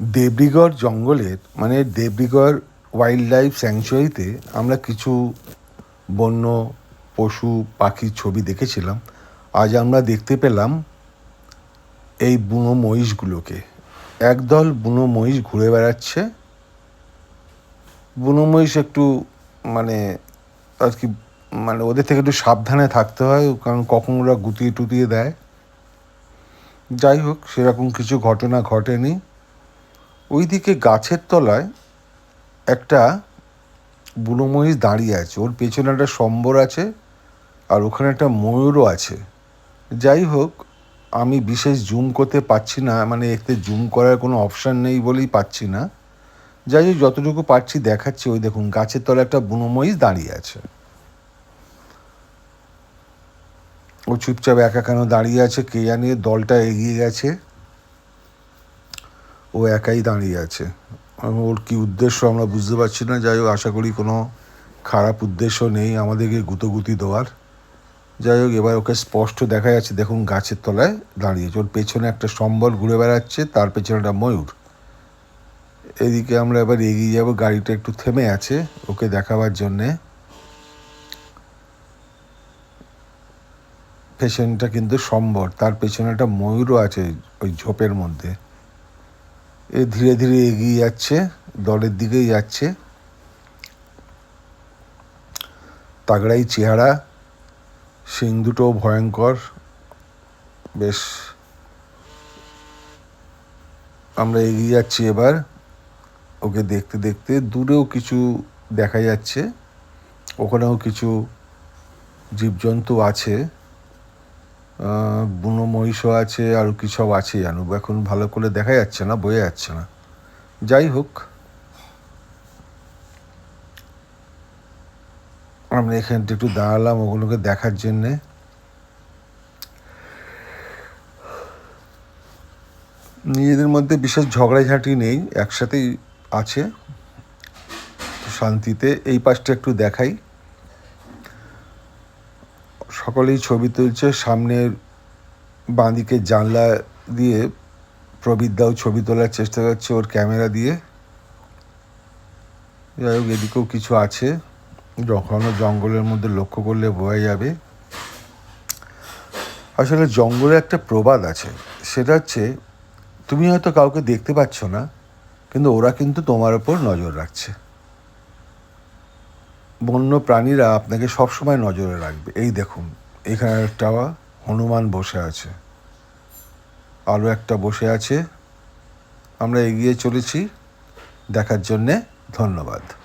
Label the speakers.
Speaker 1: দেবরিগড় জঙ্গলের মানে দেবরিগড় wild life স্যাংচুয়ারিতে আমরা কিছু বন্য, পশু পাখির ছবি দেখেছিলাম। আজ আমরা দেখতে পেলাম এই বুনো মহিষগুলোকে। একদল বুনো মহিষ ঘুরে বেড়াচ্ছে। বুনো মহিষ একটু মানে আর কি মানে ওদের থেকে একটু সাবধানে থাকতে হয়, কারণ কখন ওরা গুতিয়ে টুতিয়ে দেয়। যাই হোক, সেরকম কিছু ঘটনা ঘটেনি। ওইদিকে গাছের তলায় একটা বুনো মহিষ দাঁড়িয়ে আছে। ওর পেছনে একটা সম্বর আছে আর ওখানে একটা ময়ূরও আছে। যাই হোক, আমি বিশেষ জুম করতে পারছি না মানে এতে জুম করার কোনো অপশান নেই বলেই পাচ্ছি না। যাই হোক, যতটুকু পারছি দেখাচ্ছি, ওই দেখুন, গাছের তলায় একটা বুনো মহিষ দাঁড়িয়ে আছে। ও চুপচাপ একা কেন দাঁড়িয়ে আছে, কে জানি দলটা এগিয়ে গেছে। ও একাই দাঁড়িয়ে আছে। ওর কি উদ্দেশ্য আমরা বুঝতে পারছি না। যাই হোক, আশা করি কোনো খারাপ উদ্দেশ্য নেই আমাদেরকে গুতোগুতি দেওয়ার। যাই হোক, এবার ওকে স্পষ্ট দেখা যাচ্ছে। দেখুন, গাছের তলায় দাঁড়িয়েছে ওর পেছনে একটা সম্বল ঘুরে বেড়াচ্ছে, তার পেছনে একটা ময়ূর। এদিকে আমরা এবার এগিয়ে যাব। গাড়িটা একটু থেমে আছে ওকে দেখাবার জন্যে। পেছনটা কিন্তু সম্বর তার পেছনে একটা ময়ূরও আছে ওই ঝোপের মধ্যে। এ ধীরে ধীরে এগিয়ে যাচ্ছে, দলের দিকেই যাচ্ছে। তাগড়াই চেহারা, সিং দুটোও ভয়ঙ্কর। বেশ, আমরা এগিয়ে যাচ্ছি এবার। ওকে দেখতে দেখতে দূরেও কিছু দেখা যাচ্ছে। ওখানেও কিছু জীবজন্তু আছে। বুনো মহিষও আছে আরও কী সব আছে জানো এখন ভালো করে দেখা যাচ্ছে না, বোঝা যাচ্ছে না। যাই হোক, আমরা এখানটা একটু দাঁড়ালাম ওগুলোকে দেখার জন্যে। নিজেদের মধ্যে বিশেষ ঝগড়াঝাঁটি নেই, একসাথেই আছে। শান্তিতে এই পাশটা একটু দেখাই। সকলেই ছবি তুলছে, সামনের বাঁদিকে জানলা দিয়ে প্রবীরদাও ছবি তোলার চেষ্টা করছে ওর ক্যামেরা দিয়ে। যাই হোক, এদিকেও কিছু আছে যখন জঙ্গলের মধ্যে লক্ষ্য করলে বোঝা যাবে। আসলে জঙ্গলে একটা প্রবাদ আছে, সেটা হচ্ছে তুমি হয়তো কাউকে দেখতে পাচ্ছ না, কিন্তু ওরা কিন্তু তোমার ওপর নজর রাখছে। বন্য প্রাণীরা আপনাকে সবসময় নজরে রাখবে। এই দেখুন, এখানে একটা হনুমান বসে আছে। আরও একটা বসে আছে। আমরা এগিয়ে চলেছি। দেখার জন্যে ধন্যবাদ।